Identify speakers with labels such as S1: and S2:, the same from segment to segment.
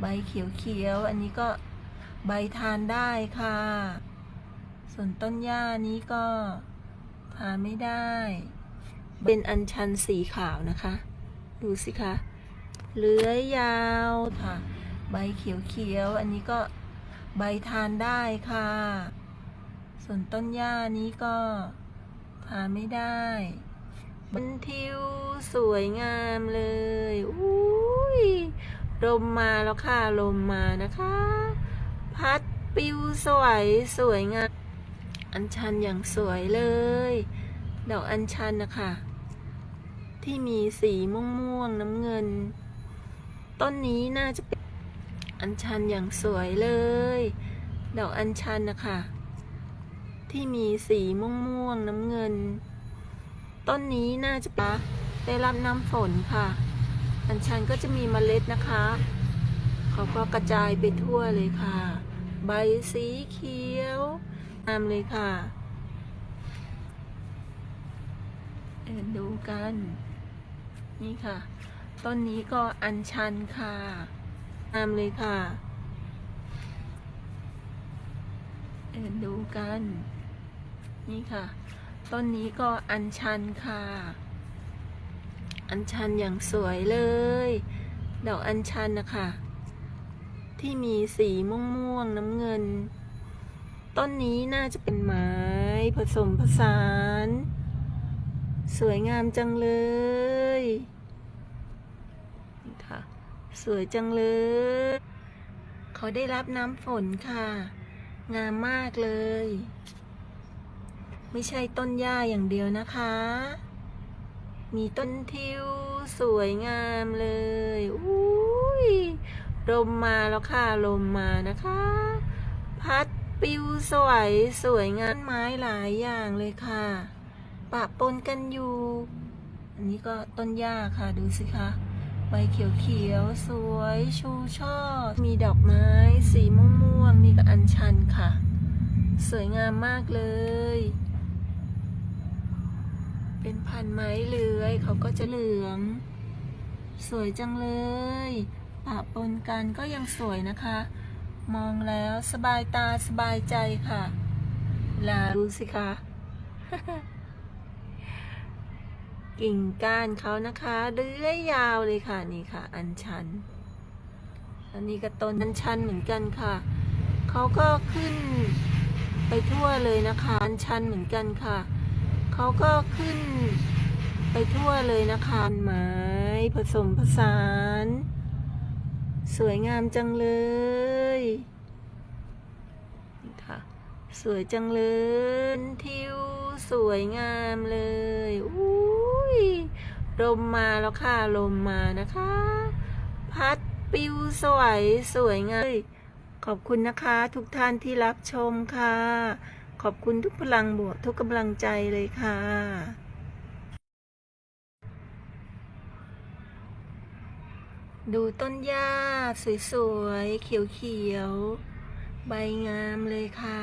S1: ใบเขียวๆ อันนี้ก็ใบทานได้ค่ะ ส่วนต้นหญ้านี้ก็ทานไม่ได้ เป็นอัญชันสีขาวนะคะ ดูสิคะเลื้อยยาวค่ะ ใบเขียวๆ อันนี้ก็ใบทานได้ค่ะ ส่วนต้นหญ้านี้ก็ทานไม่ได้บนทิวสวยงามเลย อุ้ย ลมมาแล้วค่ะ ลมมานะคะ พัดปิวสวยสวยงามอัญชันอย่างสวยเลย ดอกอัญชันนะคะ ที่มีสีม่วงม่วงๆน้ำเงิน ต้นนี้น่าจะเป็นอัญชันอย่างสวยเลย ดอกอัญชันนะคะ ที่มีสีม่วงม่วงๆน้ำเงิน ต้นนี้น่าจะปะได้รับน้ำฝนค่ะ อัญชันก็จะมีเมล็ดนะคะ เขาก็กระจายไปทั่วเลยค่ะ ใบสีเขียวงามเลยค่ะเดินดูกัน นี่ค่ะ ต้นนี้ก็อัญชันค่ะงามเลยค่ะเดินดูกัน นี่ค่ะ ต้นนี้ก็อัญชันค่ะ อัญชันอย่างสวยเลย ดอกอัญชันนะคะ ที่มีสีม่วงม่วงๆน้ำเงิน ต้นนี้น่าจะเป็นไม้ผสมผสาน สวยงามจังเลยค่ะ สวยจังเลย เขาได้รับน้ำฝนค่ะ งามมากเลย ไม่ใช่ต้นหญ้าอย่างเดียวนะคะ มีต้นทิวสวยงามเลยอุ้ยลมมาแล้วค่ะลมมานะคะ พัดปิวสวยสวยงามไม้หลายอย่างเลยค่ะ ปะปนกันอยู่ อันนี้ก็ต้นหญ้าค่ะดูสิคะใบเขียวๆสวยชูช่อ มีดอกไม้สีม่วงๆนี่ก็อัญชันค่ะ สวยงามมากเลย เป็นพันไม้เลื้อยเขาก็จะเหลือง สวยจังเลยปะปนกันก็ยังสวยนะคะ มองแล้วสบายตาสบายใจค่ะ ลาดูสิคะกิ่งก้านเขานะคะเลื้อยยาวเลยค่ะนี่ค่ะ อัญชัน อันนี้ก็ต้นอัญชันเหมือนกันค่ะเขาก็ขึ้นไปทั่วเลยนะคะ อัญชันเหมือนกันค่ะ เขาก็ขึ้นไปทั่วเลยนะคะไม้ผสมผสาน สวยงามจังเลยนี่ค่ะสวยจังเลยทิวสวยงามเลยอุ้ยลมมาแล้วค่ะลมมานะคะ พัดปิวสวยสวยงามขอบคุณนะคะทุกท่านที่รับชมค่ะ ขอบคุณทุกพลังบวกทุกกำลังใจเลยค่ะดูต้นหญ้าสวยๆ เขียวๆ ใบงามเลยค่ะ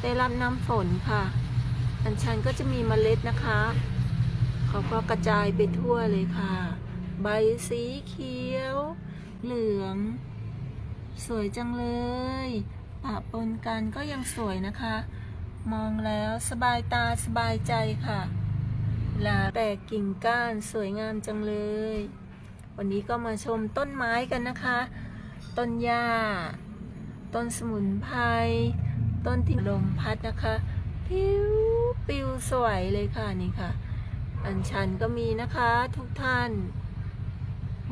S1: ได้รับน้ำฝนค่ะ อัญชันก็จะมีเมล็ดนะคะ เขาก็กระจายไปทั่วเลยค่ะ ใบสีเขียว เหลือง สวยจังเลย ปะปนกันก็ยังสวยนะคะ มองแล้วสบายตาสบายใจค่ะลาแตกกิ่งก้านสวยงามจังเลย วันนี้ก็มาชมต้นไม้กันนะคะ ต้นหญ้า ต้นสมุนไพร ต้นที่ลมพัดนะคะ พิวปิวสวยเลยค่ะนี่ค่ะ อัญชันก็มีนะคะทุกท่าน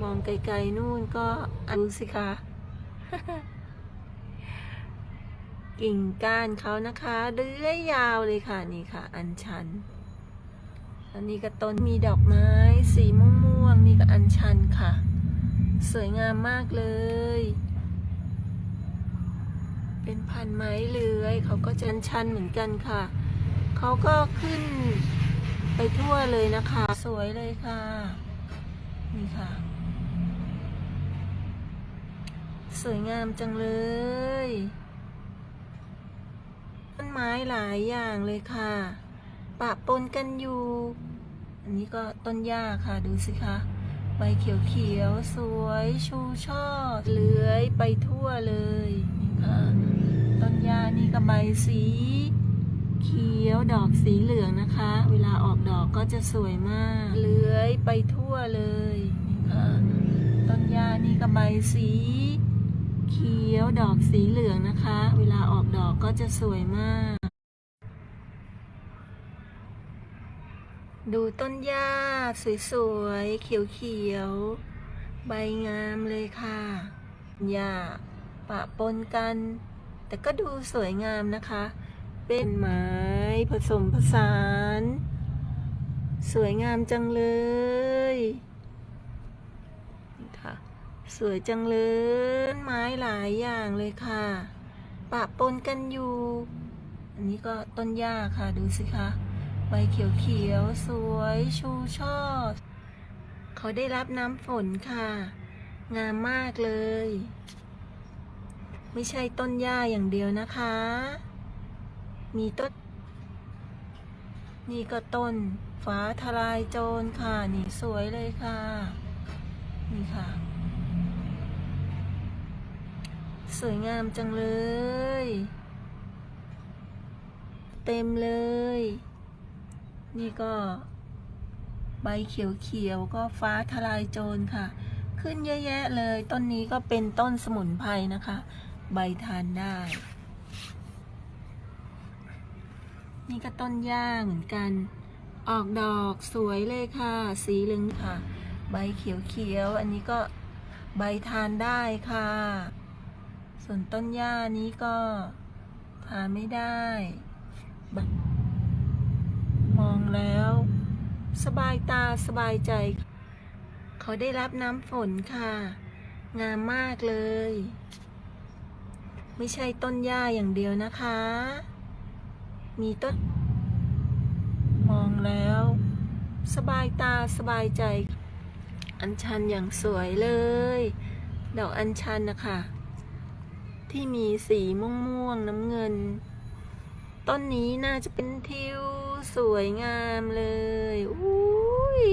S1: มองไกลๆนู่นก็อันสิคะ กิ่งก้านเขานะคะเลื้อยยาวเลยค่ะนี่ค่ะ อัญชัน อันนี้ก็ต้นมีดอกไม้ สีม่วงๆนี่ก็อัญชันค่ะ สวยงามมากเลย เป็นพันไม้เลื้อยเขาก็จะอัญชันเหมือนกันค่ะเขาก็ขึ้นไปทั่วเลยนะคะ สวยเลยค่ะ นี่ค่ะ สวยงามจังเลย ต้นไม้หลายอย่างเลยค่ะ ปะปนกันอยู่ อันนี้ก็ต้นหญ้าค่ะดูสิคะใบเขียวเขียวๆ สวยชูช่อเลื้อยไปทั่วเลยนี่ค่ะต้นหญ้านี่ก็ใบสี เขียวดอกสีเหลืองนะคะ เวลาออกดอกก็จะสวยมากเลื้อยไปทั่วเลยนี่ค่ะต้นหญ้านี่ก็ใบสี เขียวดอกสีเหลืองนะคะ เวลาออกดอกก็จะสวยมาก ดูต้นหญ้าสวยๆ เขียวๆ ใบงามเลยค่ะหญ้าปะปนกัน แต่ก็ดูสวยงามนะคะ เป็นไม้ผสมผสาน สวยงามจังเลย สวยจังเลย ไม้หลายอย่างเลยค่ะ ปะปนกันอยู่ อันนี้ก็ต้นหญ้าค่ะดูสิคะใบเขียวๆสวยชูช่อ เขาได้รับน้ำฝนค่ะ งามมากเลย ไม่ใช่ต้นหญ้าอย่างเดียวนะคะ มีต้น นี่ก็ต้นฟ้าทลายโจรค่ะ นี่สวยเลยค่ะ นี่ค่ะ สวยงามจังเลย เต็มเลย นี่ก็ ใบเขียวๆก็ฟ้าทลายโจรค่ะ ขึ้นเยอะแยะเลย ต้นนี้ก็เป็นต้นสมุนไพรนะคะ ใบทานได้ นี่ก็ต้นหญ้าเหมือนกัน ออกดอกสวยเลยค่ะ สีเหลืองค่ะ ใบเขียวๆอันนี้ก็ใบทานได้ค่ะ ส่วนต้นหญ้านี้ก็ทาไม่ได้ มองแล้ว สบายตาสบายใจ เขาได้รับน้ำฝนค่ะ งามมากเลย ไม่ใช่ต้นหญ้าอย่างเดียวนะคะ มีต้น มองแล้ว สบายตาสบายใจ อัญชันอย่างสวยเลย ดอกอัญชันนะคะ ที่มีสีม่วงม่วงๆน้ำเงิน ต้นนี้น่าจะเป็นทิวสวยงามเลยอุ้ย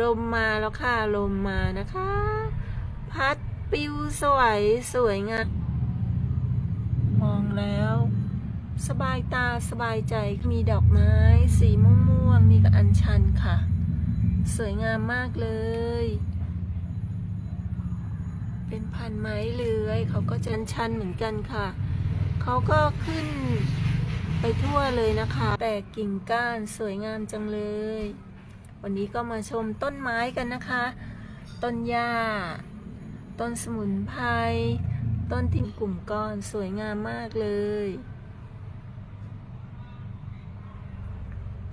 S1: ลมมาแล้วค่ะลมมานะคะ พัดปิวสวยสวยงามมองแล้ว สบายตาสบายใจมีดอกไม้ สีม่วงม่วงๆนี่ก็อัญชันค่ะ สวยงามมากเลย เป็นพันไม้เลื้อยเขาก็จะอัญชันเหมือนกันค่ะ เขาก็ขึ้นไปทั่วเลยนะคะ แตกกิ่งก้านสวยงามจังเลย วันนี้ก็มาชมต้นไม้กันนะคะ ต้นหญ้า ต้นสมุนไพร ต้นที่มีกลุ่มก้อนสวยงามมากเลย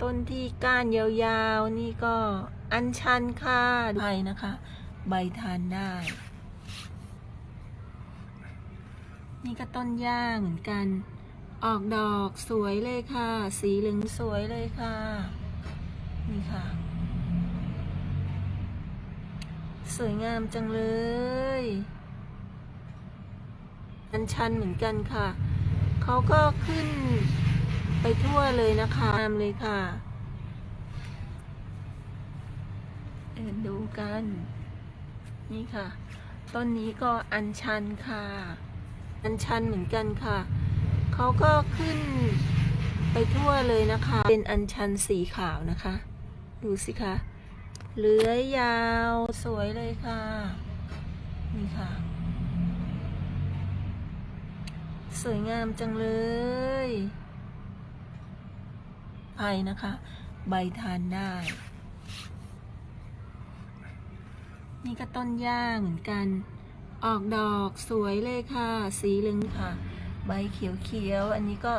S1: ต้นที่ก้านยาวๆ นี่ก็อัญชันค่ะไผ่นะคะ ใบทานได้ นี่ก็ต้นหญ้าเหมือนกัน ออกดอกสวยเลยค่ะ สีเหลืองสวยเลยค่ะ นี่ค่ะ สวยงามจังเลยอันชันเหมือนกันค่ะ เขาก็ขึ้นไปทั่วเลยนะคะงามเลยค่ะเดินดูกัน นี่ค่ะ ต้นนี้ก็อัญชันค่ะ อัญชันเหมือนกันค่ะ เขาก็ขึ้นไปทั่วเลยนะคะ เป็นอัญชันสีขาวนะคะ ดูสิคะเลื้อยยาวสวยเลยค่ะ นี่ค่ะ สวยงามจังเลยไผ่นะคะ ใบทานได้ นี่ก็ต้นหญ้าเหมือนกัน ออกดอกสวยเลยค่ะ สีเหลืองค่ะ ใบเขียวๆ อันนี้ก็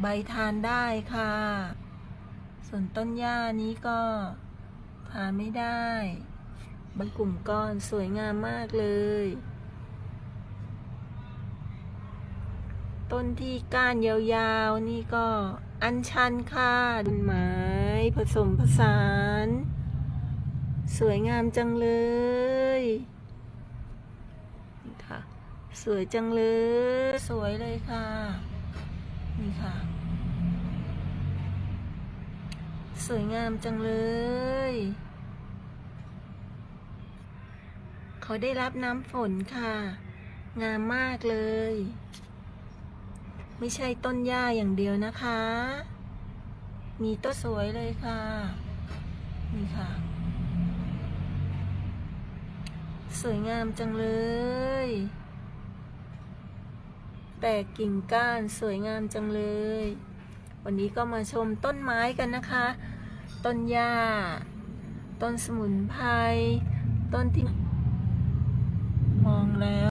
S1: ใบทานได้ค่ะ ส่วนต้นหญ้านี้ก็ทานไม่ได้ใบกลุ่มก้อนสวยงามมากเลย ต้นที่ก้านยาวๆ นี่ก็อัญชันค่ะต้นไม้ผสมผสาน สวยงามจังเลย สวยจังเลย สวยเลยค่ะ นี่ค่ะ สวยงามจังเลย เขาได้รับน้ำฝนค่ะ งามมากเลย ไม่ใช่ต้นหญ้าอย่างเดียวนะคะ มีต้นสวยเลยค่ะ นี่ค่ะ สวยงามจังเลย แตกกิ่งก้านสวยงามจังเลย วันนี้ก็มาชมต้นไม้กันนะคะ ต้นหญ้า ต้นสมุนไพร ต้นที่มองแล้ว